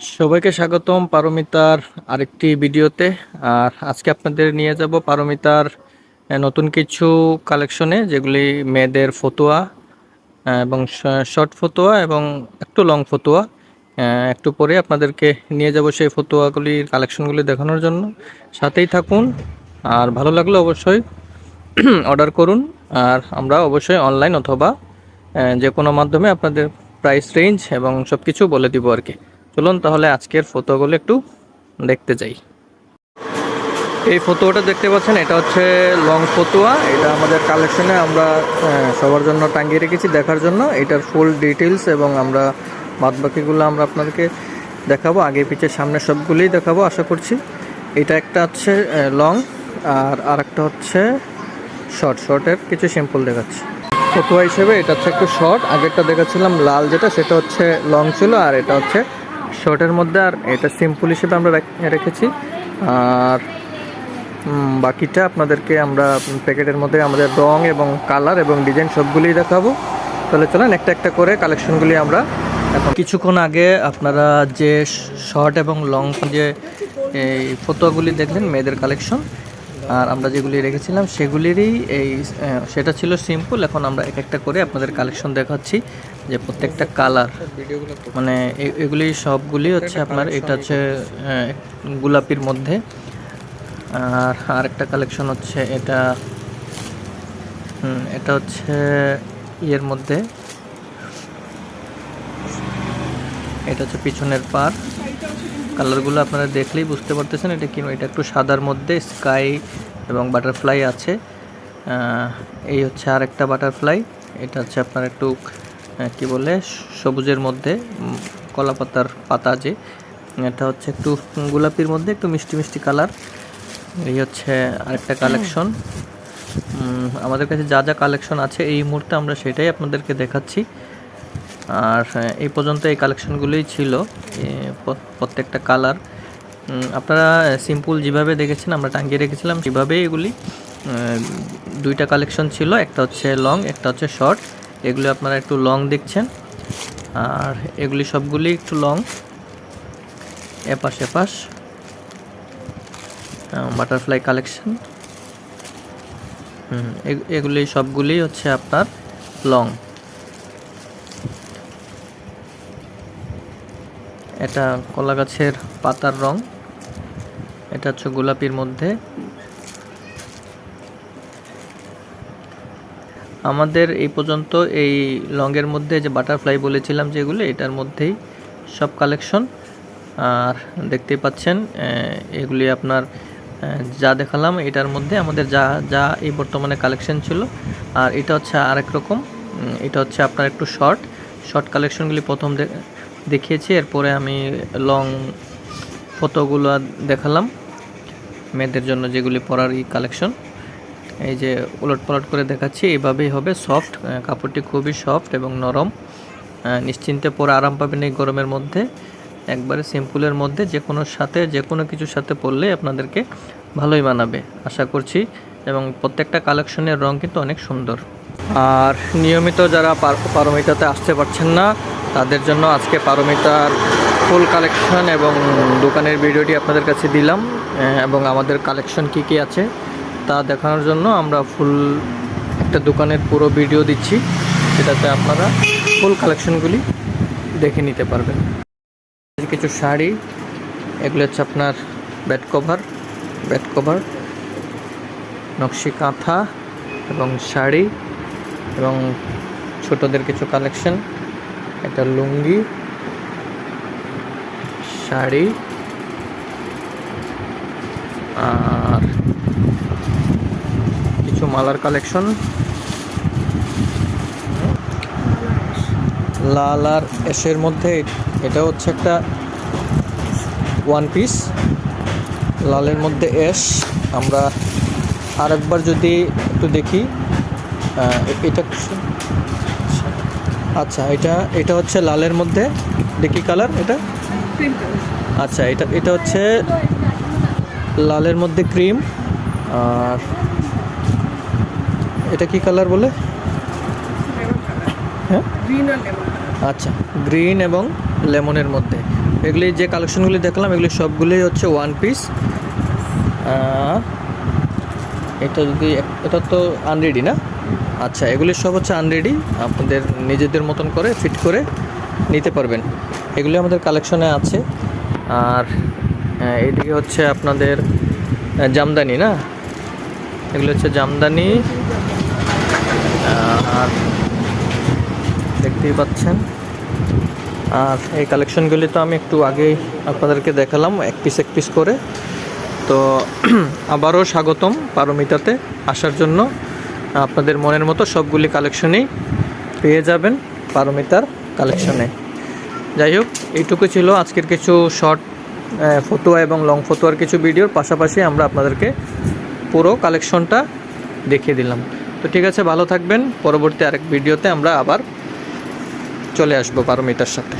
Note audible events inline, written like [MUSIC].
সবাইকে স্বাগতম পারমিতার আরেকটি ভিডিওতে। আর আজকে আপনাদের নিয়ে যাব পারমিতার নতুন কিছু কালেকশনে, যেগুলি মেয়েদের ফতোয়া এবং শর্ট ফতোয়া এবং একটু লং ফতোয়া। একটু পরে আপনাদেরকে নিয়ে যাব সেই ফতোয়াগুলির কালেকশনগুলি দেখানোর জন্য। সাথেই থাকুন, আর ভালো লাগলে অবশ্যই [CLEARS THROAT] অর্ডার করুন। আর আমরা অবশ্যই অনলাইন অথবা যে কোনো মাধ্যমে আপনাদের প্রাইস রেঞ্জ এবং সব কিছু বলে দিব আর কি। চলুন তাহলে আজকের ফটোগুলো একটু দেখতে যাই। এই ফটোটা দেখতে পাচ্ছেন, এটা হচ্ছে লং ফটোয়া এটা আমাদের কালেকশনে আমরা সবার জন্য টাঙ্গিয়ে রেখেছি দেখার জন্য। এটার ফুল ডিটেলস এবং আমরা বাদ বাকিগুলো আমরা আপনাদেরকে দেখাবো। আগে পিছে সামনে সবগুলোই দেখাবো, আশা করছি। এটা একটা হচ্ছে লং আর আরেকটা হচ্ছে শর্ট শর্টের কিছু সিম্পল দেখাচ্ছি। ফটোয়া হিসেবে এটা হচ্ছে একটু শর্ট আগেরটা দেখাচ্ছিলাম লাল যেটা, সেটা হচ্ছে লং ছিল আর এটা হচ্ছে শর্টের মধ্যে আর এটা সিম্পল হিসেবে আমরা রেখেছি। আর বাকিটা আপনাদেরকে আমরা প্যাকেটের মধ্যে আমাদের রং এবং কালার এবং ডিজাইন সবগুলিই দেখাবো। তাহলে চলেন একটা একটা করে কালেকশনগুলি আমরা এখন কিছুক্ষণ আগে আপনারা যে শর্ট এবং লং যে এই ফটোগুলি দেখলেন, মেয়েদের কালেকশন আর আমরা যেগুলি রেখেছিলাম, সেগুলিরই এই সেটা ছিল সিম্পল এখন আমরা এক একটা করে আপনাদের কালেকশন দেখাচ্ছি যে প্রত্যেকটা কালার মানে এগুলি সবগুলি হচ্ছে আপনার, এটা হচ্ছে গোলাপির মধ্যে। আর আরেকটা কালেকশন হচ্ছে এটা এটা হচ্ছে ইয়ের মধ্যে। এটা হচ্ছে পিছনের পার কালারগুলো আপনারা দেখলেই বুঝতে পারতেছেন, এটা কি এটা একটু সাদার মধ্যে স্কাই এবং বাটারফ্লাই আছে। এই হচ্ছে আর একটা বাটারফ্লাই, এটা হচ্ছে আপনার একটু কি বলে, সবুজের মধ্যে কলা পাতার পাতা যে, এটা হচ্ছে একটু গোলাপির মধ্যে একটু মিষ্টি মিষ্টি কালার। এই হচ্ছে আরেকটা কালেকশন। আমাদের কাছে যা যা কালেকশন আছে, এই মুহূর্তে আমরা সেটাই আপনাদেরকে দেখাচ্ছি। আর এই পর্যন্ত এই কালেকশনগুলোই ছিল প্রত্যেকটা কালার আপনারা সিম্পল যেভাবে দেখেছেন, আমরা টাঙ্গিয়ে রেখেছিলাম সেভাবেই এগুলি দুইটা কালেকশন ছিল, একটা হচ্ছে লং একটা হচ্ছে শর্ট এগুলি আপনারা একটু লং দেখছেন, আর এগুলি সবগুলি একটু লং এপাশ এপাশ বাটারফ্লাই কালেকশন এগুলি সবগুলি হচ্ছে আপনার লং এটা কলা গাছের পাতার রং। এটা হচ্ছে গোলাপির মধ্যে। আমাদের এই পর্যন্ত এই লংয়ের মধ্যে যে বাটারফ্লাই বলেছিলাম যেগুলো, এটার মধ্যেই সব কালেকশন। আর দেখতেই পাচ্ছেন এগুলি আপনার যা দেখালাম, এটার মধ্যে আমাদের যা যা এই বর্তমানে কালেকশন ছিল। আর এটা হচ্ছে আরেক রকম এটা হচ্ছে আপনার একটু শর্ট। শর্ট কালেকশনগুলি প্রথম দেখিয়েছি, এরপরে আমি লং ফটোগুলো দেখালাম মেয়েদের জন্য যেগুলি পরার এই কালেকশন এই যে উলট পালট করে দেখাচ্ছি এইভাবেই হবে সফট কাপড়টি খুবই সফট এবং নরম। নিশ্চিন্তে পরে আরাম পাবেন এই গরমের মধ্যে। একবারে সিম্পলের মধ্যে, যে কোনো সাথে, যে কোনো কিছুর সাথে পরলে আপনাদেরকে ভালোই মানাবে, আশা করছি। এবং প্রত্যেকটা কালেকশনের রং কিন্তু অনেক সুন্দর। আর নিয়মিত যারা পার- পারমিতাতে আসতে পারছেন না, তাদের জন্য আজকে পারমিতার ফুল কালেকশন এবং দোকানের ভিডিওটি আপনাদের কাছে দিলাম এবং আমাদের কালেকশন কি কি আছে তা দেখানোর জন্য আমরা ফুল, একটা দোকানের পুরো ভিডিও দিচ্ছি, সেটাতে আপনারা ফুল কালেকশনগুলি দেখে নিতে পারবেন। কিছু শাড়ি, এগুলো হচ্ছে আপনার বেড কভার বেড কভার, নকশি কাঁথা এবং শাড়ি। এবং ছোটদের কিছু কালেকশন একটা লুঙ্গি, শাড়ি, আর কিছু মালার কালেকশন লাল আর এসের মধ্যে এটা হচ্ছে একটা ওয়ান পিস লালের মধ্যে এস। আমরা আরেকবার যদি একটু দেখি। এটা আচ্ছা এটা এটা হচ্ছে লালের মধ্যে। দেখি কালার এটা? আচ্ছা এটা এটা হচ্ছে লালের মধ্যে ক্রিম। আর এটা কি কালার বলে? হ্যাঁ? আচ্ছা গ্রিন এবং লেমনের মধ্যে। এগুলি যে কালেকশনগুলি দেখলাম, এগুলি সবগুলোই হচ্ছে ওয়ান পিস এটা যদি, এটা তো আনরেডি না? আচ্ছা এগুলি সব হচ্ছে আনরেডি আপনাদের নিজেদের মতন করে ফিট করে নিতে পারবেন। এগুলি আমাদের কালেকশনে আছে। আর আহ, এইদিকে হচ্ছে আপনাদের জামদানি না? এগুলো হচ্ছে জামদানি। আর দেখতেই পাচ্ছেন। আর এই কালেকশনগুলি তো আমি একটু আগেই আপনাদেরকে দেখালাম এক পিস এক পিস করে। তো [CLEARS THROAT] আবারও স্বাগতম পারমিতাতে আসার জন্য। আপনাদের মনের মতো সবগুলি কালেকশনই পেয়ে যাবেন পারমিতার কালেকশনে। যাই হোক, এইটুকু ছিল আজকের কিছু শর্ট ফটোয়া এবং লং ফটোয়ার কিছু ভিডিওর। পাশাপাশি আমরা আপনাদেরকে পুরো কালেকশনটা দেখিয়ে দিলাম। তো ঠিক আছে, ভালো থাকবেন। পরবর্তী আরেক ভিডিওতে আমরা আবার চলে আসব পারমিতার সাথে।